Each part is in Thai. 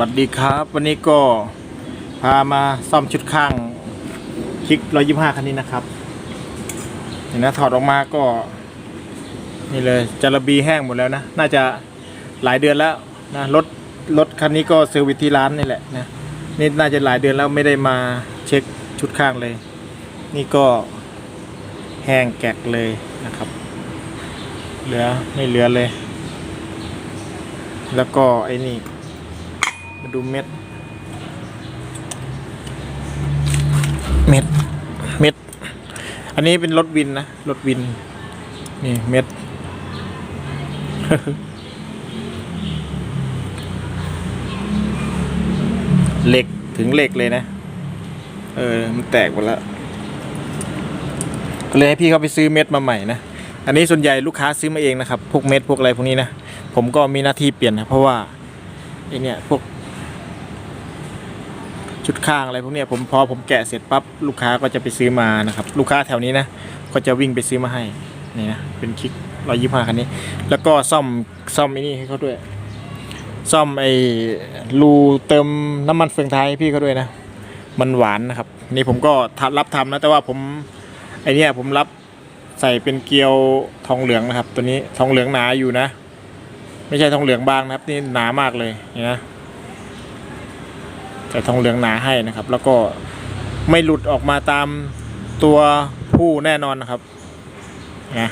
วัสดีครับ วันนี้ก็พามาซ่อมชุดข้างคลิก125คันนี้นะครับเห็นนะถอดออกมาก็ นี่เลยจาระบีแห้งหมดแล้วนะ น่าจะหลายเดือนแล้วนะรถรถคันนี้ก็เซอร์วิสที่ร้านนี่แหละนะนี่น่าจะหลายเดือนแล้วไม่ได้มาเช็คชุดข้างเลย นี่ก็แห้งแกกเลยนะครับ เหลือไม่เหลือเลย แล้วก็ไอ้นี่ มาดูเม็ด เม็ด เม็ด อันนี้เป็นรถวินนะรถวิน นี่เม็ด เหล็กถึงเหล็กเลยนะ เออ มันแตกหมดแล้วก็เลยให้พี่เขาไปซื้อเม็ดมาใหม่นะ อันนี้ส่วนใหญ่ลูกค้าซื้อมาเองนะครับ พวกเม็ดพวกอะไรพวกนี้นะ ผมก็มีหน้าที่เปลี่ยนนะ เพราะว่าไอเนี่ยพวก ชุดข้างอะไรพวกเนี้ยผมพอผมแกะเสร็จปั๊บลูกค้าก็จะไปซื้อมานะครับ ลูกค้าแถวนี้นะก็จะวิ่งไปซื้อมาให้นี่นะเป็นคลิกร้อยยี่ห้าคันนี้ แล้วก็ซ่อมซ่อมไอ้นี่ให้เขาด้วย ซ่อมไอ้รูเติมน้ำมันเฟืองท้ายให้พี่เขาด้วยนะ มันหวานนะครับ นี่ผมก็รับทำนะแต่ว่าผมไอเนี้ยผมรับใส่เป็นเกลียวทองเหลืองนะครับ ตัวนี้ทองเหลืองหนาอยู่นะ ไม่ใช่ทองเหลืองบางนะครับ นี่หนามากเลยเห็นะ ใส่ทองเหลืองหนาให้นะครับ แล้วก็ไม่หลุดออกมาตามตัวผู้แน่นอนนะครับนะ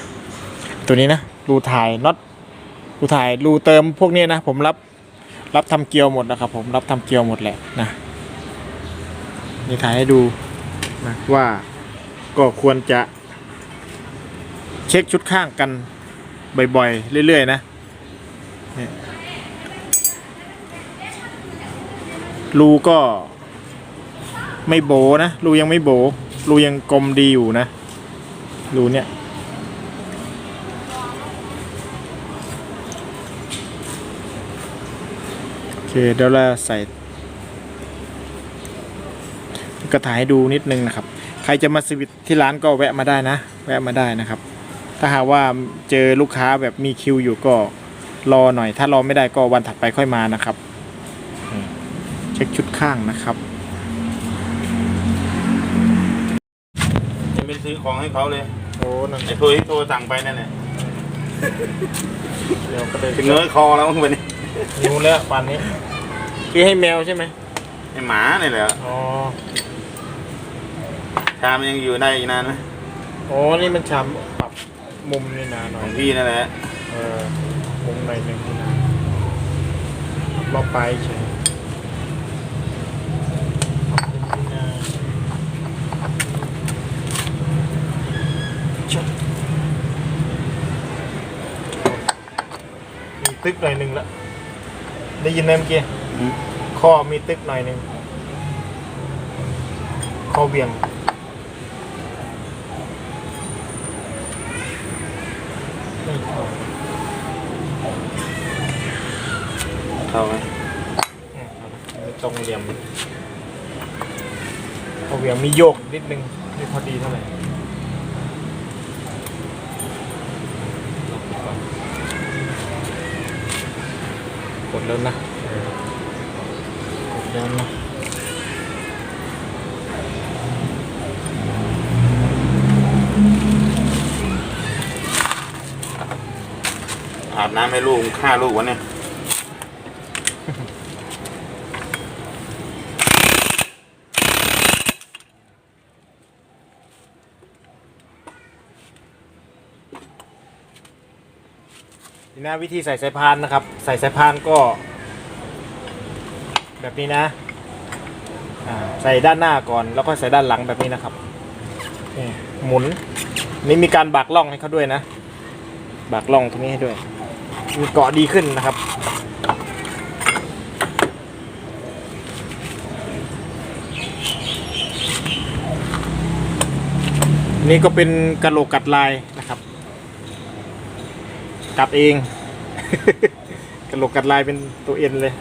ตัวนี้นะรูถ่ายน็อตรูถ่ายรูเติมพวกนี้นะ ผมรับรับทำเกลียวหมดนะครับ ผมรับทำเกลียวหมดแหละนะนี่ถ่ายให้ดูนะว่าก็ควรจะเช็คชุดข้างกันบ่อยๆ เรื่อยๆ นะเนี่ย รูก็ไม่โบนะรูยังไม่โบรูยังกลมดีอยู่นะรูเนี่ยโอเคเดี๋ยวเราใส่กระถายดูนิดนึงนะครับ ใครจะมาสวิตที่ร้านก็แวะมาได้นะ แวะมาได้นะครับ ถ้าหากว่าเจอลูกค้าแบบมีคิวอยู่ก็รอหน่อย ถ้ารอไม่ได้ก็วันถัดไปค่อยมานะครับ เช็คชุดข้างนะครับยังไม่ซื้อของให้เขาเลยโอ้นั่นไอ้โทรที่โทรสั่งไปนั่นแหละเดี๋ยวก็เลยถึงเนื้อคอแล้วมึงวันนี้นิ้วแล้วปันนี้ คือให้แมวใช่ไหมไอ้หมาเนี่ยแหละอ๋อชามนยังอยู่ได้อีกนานไหมโอ้นี่มันชามปรับมุมนี่นะหน่ขออยงพี่นั่นแหละเออมุมหน่อยหนึ่งนี่นะรอบไปเฉยปรับมุมนี่นะชดมี ตึกหน่อยหนึ่งแล้วได้ยินไหมเมื่อกี้ข้อมีตึกหน่อยหนึ่งข้อเบี่ยงไม่เข้าเข้าไหมอืมเอาละตรงเหลี่ยมข้อเบี่ยงมีโยกนิดนึงไม่พอดีเท่าไหร่ กดแล้วนะเออกดแล้วนะอาบน้ำให้ลูกฆ่าลูกวะเนี่ย นี่นะวิธีใส่สายพานนะครับ ใส่สายพานก็ แบบนี้นะใส่ด้านหน้าก่อนแล้วก็ใส่ด้านหลังแบบนี้นะครับหมุนนี่มีการบักล่องให้เขาด้วยนะบักล่องตรงนี้ให้ด้วย มีเกาะดีขึ้นนะครับนี่ก็เป็นกระโหลกกัดลาย นะครับกัดเอง กระโหลกกัดลายเป็นตัวเอ็นเลย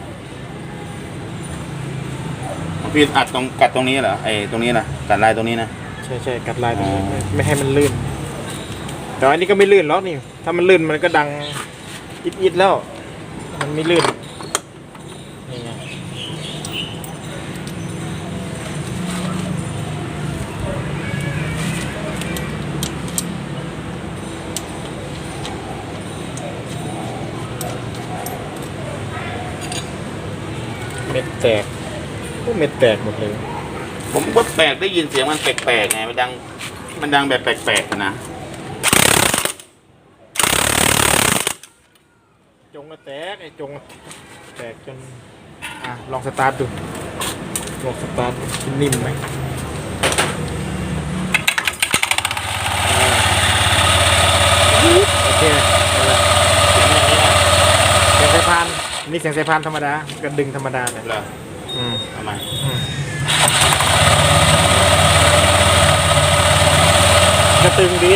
ของพี่อัดตรงกัดตรงนี้เหรอไอ้ตรงนี้นะกัดลายตรงนี้นะใช่ใช่กัดลายตรงนี้อ๋อไม่ไม่ให้มันลื่น แต่อันนี้ก็ไม่ลื่นหรอกนี่ ถ้ามันลื่นมันก็ดังอิดๆแล้ว มันไม่ลื่นนี่ไง เม็ดแตกโอ้ เม็ดแตกหมดเลย ผมก็แปลกได้ยินเสียงมันแปลกๆไงมันดัง มันดังแบบแปลกๆนะจงก็แตกไอ้จงแตกจนอะลองสตาร์ทดูลองสตาร์ทดูนิ่มไหมอ่าโอเคเอาละเสียงสายพานนี่เสียงสายพานธรรมดาก็ดึงธรรมดาเลยเหรอ อืมทำไมกระตึงดี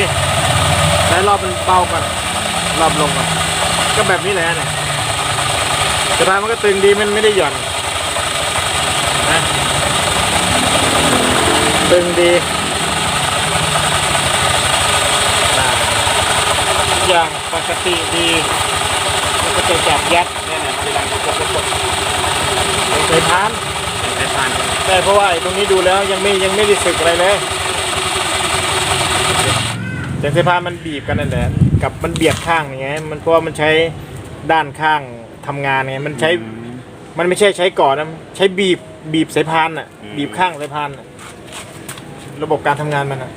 แล้วรอบมันเบาก่อนรอบลงก่อนก็แบบนี้แหละเนี่ยสะพานมันก็ตึงดีมันไม่ได้หย่อนนะตึงดีอ่าทุกอย่างปกติดีมันก็จะจับยัด เนี่ยเนี่ยมันจะดังกดกดกด ในพานในพานแต่เพราะว่าไอ้ตรงนี้ดูแล้วยังไม่ยังไม่ได้สึกอะไรเลยแต่สายพานมันบีบกันนั่นแหละกับมันเบียดข้างอย่างเงี้ยมันเพราะว่ามันใช้ด้านข้างทำงานไงมันใช้มันไม่ใช่ใช้ก่อนนะใช้บีบบีบสายพานอะ บีบข้างสายพานอะระบบการทำงานมันอะ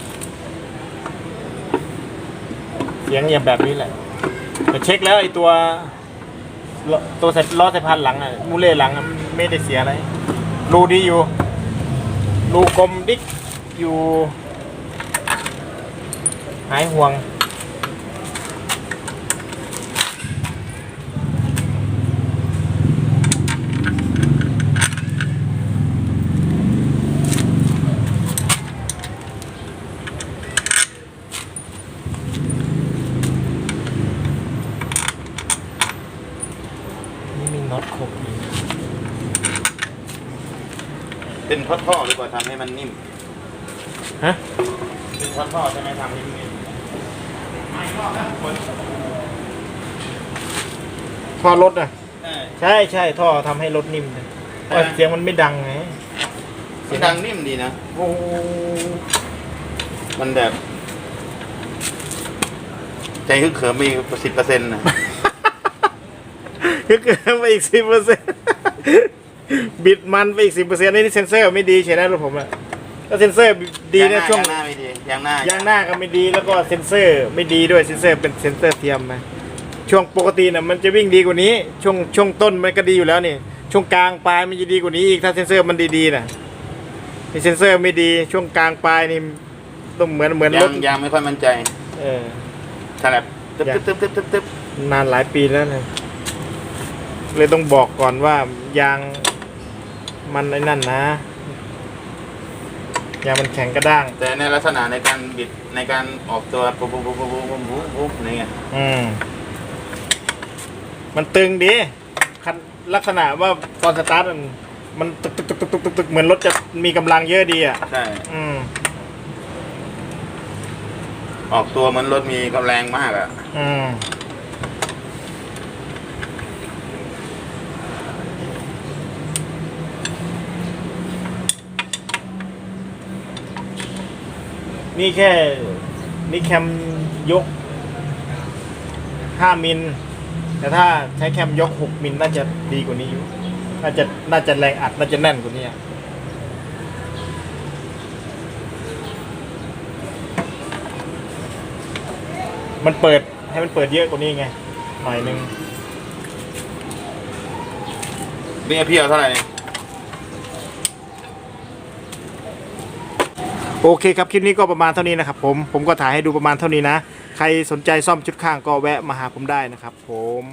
เสียงอย่างแบบนี้แหละแต่เช็คแล้วไอ้ตัว ล้อตัวสร็จล้อสายพานหลังอะมูเล่หลังอะไม่ได้เสียอะไรรูดีอยู่รูกลมดิกอยู่ หายห่วง นี่มีน็อตครบเลยเป็นท่อท่อๆหรือเปล่าทำให้มันนิ่ม ฮะ เป็นท่อท่อๆใช่ไหมทำให้มันนิ่มไม่ท่อนะคนท่อรถอะเออใช่ใช่ท่อทำให้รถนิ่มเลยเพราะเสียงมันไม่ดังไงมันดังนิ่มดีนะโอ้มันแบบ ใจฮึกเขิมมีสิบเปอร์เซ็นต์นะคือเกิน ไปอีกสิบเปอร์เซ็นต์บิดมันไปอีกสิบเปอร์เซ็นต์นี่เซนเซอร์ไม่ดีใช่ไหมรถผมอะแล้วเซนเซอร์ดียางหนะน้าช่วงยางหน้าไม่ดียางหน้ายางหน้าก็ไม่ดีแล้วก็เซนเซอร์ไม่ดีด้วยเซนเซอร์เป็นเซนเซอร์เทียมนะช่วงปกตินะมันจะวิ่งดีกว่านี้ ช่วงช่วงต้นมันก็ดีอยู่แล้วนี่ ช่วงกลางปลายมันจะดีกว่านี้อีกถ้าเซนเซอร์มันดีๆนะนี่เซนเซอร์ไม่ดีช่วงกลางปลายนี่ต้องเหมือนเหมือนรยาถงยางไม่ค่อยมั่นใจ เออถ้าแบบตึ๊บยางตึ๊บตึ๊บตึ๊บตึ๊บนานหลายปีแล้วนะ เลยต้องบอกก่อนว่ายางมันไอ้นั่นนะยางมันแข็งกระด้าง แต่ในลักษณะในการบิดในการออกตัวปุ๊บปุ๊บปุ๊บปุ๊บปุ๊บปุ๊บปุ๊บนี่ไงอืมมันตึงดีคันลักษณะว่าตอนสตาร์ทมันมันตึกตึกตึกตึกตึกตึกเหมือนรถจะมีกำลังเยอะดีอะใช่ อืม ออกตัวเหมือนรถมีกำลังมากอะ อืม นี่แค่นี่แคมยกห้ามิล แต่ถ้าใช้แคมยกหกมิลน่าจะดีกว่านี้อยู่น่าจะน่าจะแรงอัดน่าจะแน่นกว่านี้มันเปิดให้มันเปิดเยอะกว่านี้ไงหน่อยหนึ่งนี่พี่เอาเท่าไหร่เนี่ย โอเคครับคลิปนี้ก็ประมาณเท่านี้นะครับผมผมก็ถ่ายให้ดูประมาณเท่านี้นะ ใครสนใจซ่อมชุดข้างก็แวะมาหาผมได้นะครับผม